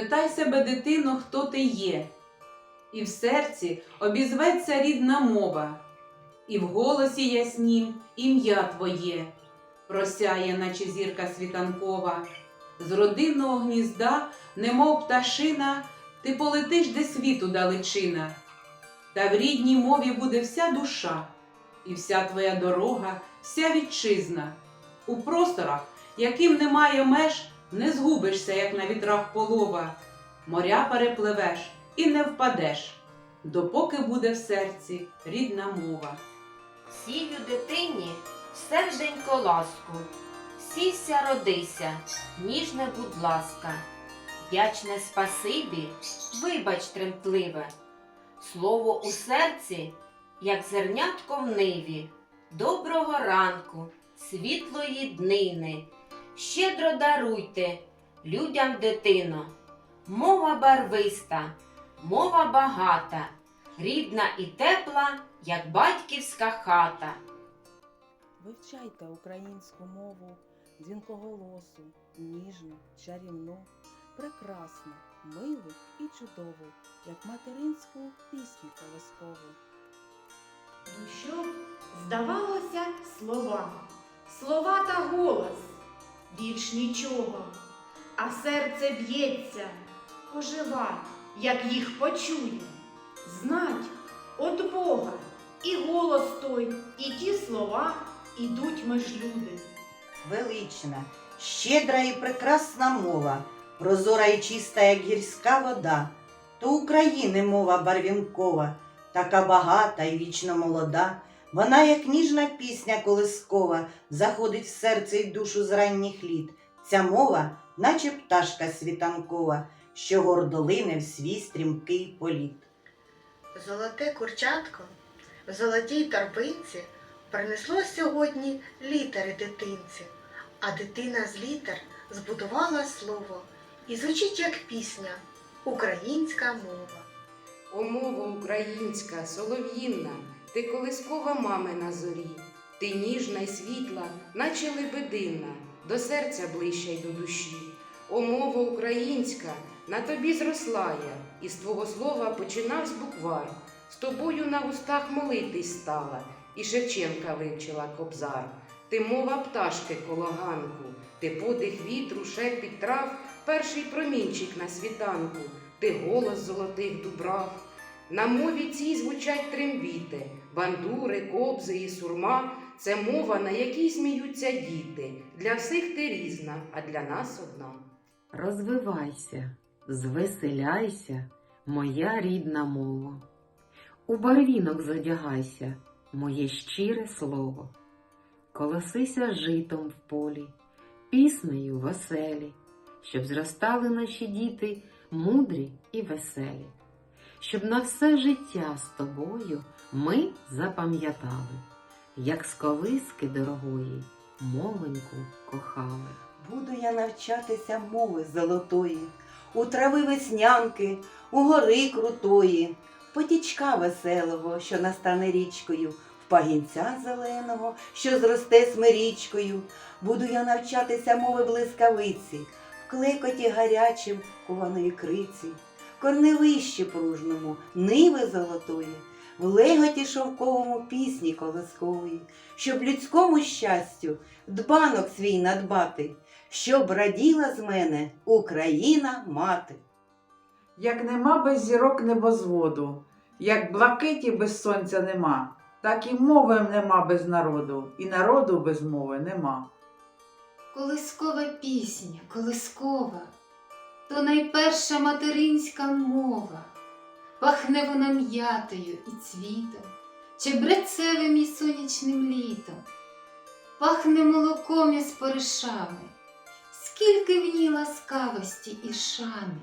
Спитай себе, дитино, хто ти є, і в серці обізветься рідна мова, і в голосі яснім ім'я твоє, просяє, наче зірка світанкова, з родинного гнізда, немов пташина, ти полетиш де світу далечина, та в рідній мові буде вся душа, і вся твоя дорога, вся вітчизна. У просторах, яким немає меж, не згубишся, як на вітрах полова, моря перепливеш і не впадеш, допоки буде в серці рідна мова. Сію дитині серденько ласку, сійся, родися, ніжне, будь ласка, вдячне спасибі, вибач тремтливе, слово у серці, як зернятко в ниві, доброго ранку, світлої днини, щедро даруйте людям дитино, мова барвиста, мова багата, рідна і тепла, як батьківська хата. Вивчайте українську мову дзвінкоголосу, ніжну, чарівну, прекрасну, милу і чудову, як материнську пісню колискову. Ну що, здавалося, слова, слова та голос, більш нічого, а серце б'ється, ожива, як їх почує, знать от Бога, і голос той, і ті слова ідуть меж люди. велична, щедра і прекрасна мова, прозора і чиста, як гірська вода, то України мова барвінкова, така багата і вічно молода. Вона, як ніжна пісня колискова, заходить в серце й душу з ранніх літ. Ця мова, наче пташка світанкова, що гордо лине в свій стрімкий політ. Золоте курчатко в золотій торбинці принесло сьогодні літери дитинці, а дитина з літер збудувала слово і звучить як пісня Українська мова. О, мова українська, солов'їнна, ти колискова мамина зорі, ти ніжна й світла, наче лебедина, до серця ближча й до душі. О, мова українська, на тобі зросла я, і з твого слова починавсь буквар. З тобою на устах молитись стала, і Шевченка вивчила кобзар. Ти мова пташки кологанку, ти подих вітру, шепіт трав, перший промінчик на світанку, ти голос золотих дубрав. На мові цій звучать трембіти, бандури, кобзи і сурма. Це мова, на якій сміються діти. Для всіх ти різна, а для нас одна. Розвивайся, звеселяйся, моя рідна мова. У барвінок задягайся, моє щире слово. Колосися житом в полі, піснею веселі, щоб зростали наші діти мудрі і веселі, щоб на все життя з тобою ми запам'ятали, як з колиски дорогої мовеньку кохали. Буду я навчатися мови золотої, у трави веснянки, у гори крутої, потічка веселого, що настане річкою, пагінця зеленого, що зросте смирічкою. Буду я навчатися мови блискавиці, в клекоті гарячим кованої криці, корневищі пружному, ниви золотої, в леготі шовковому пісні колоскової, щоб людському щастю дбанок свій надбати, щоб раділа з мене Україна мати. Як нема без зірок небозводу, як блакиті без сонця нема, так і мови нема без народу, і народу без мови нема. Колискова пісня, колискова, то найперша материнська мова. Пахне вона м'ятою і цвітом, чебрецевим і сонячним літом, пахне молоком із поришами, скільки в ній ласкавості і шани,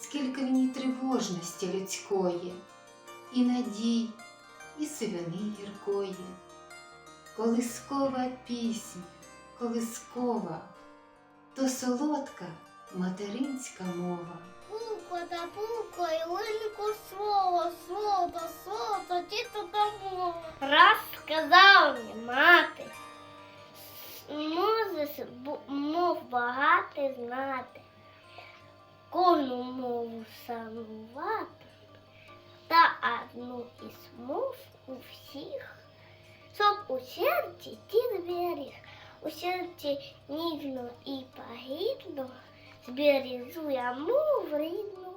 скільки в ній тривожності людської, і надій, і сивини гіркої. Колискова пісня, колискова, то солодка материнська мова. Пулко та пулко, і линько слово, слово та слово, та тіто та мова. Раз сказав мені мати, музис мов багати знати, кожну мову шанувати, та одну із мов у всіх, щоб у серці ті двері. у серці ніжно і погідно збережу я в рідну.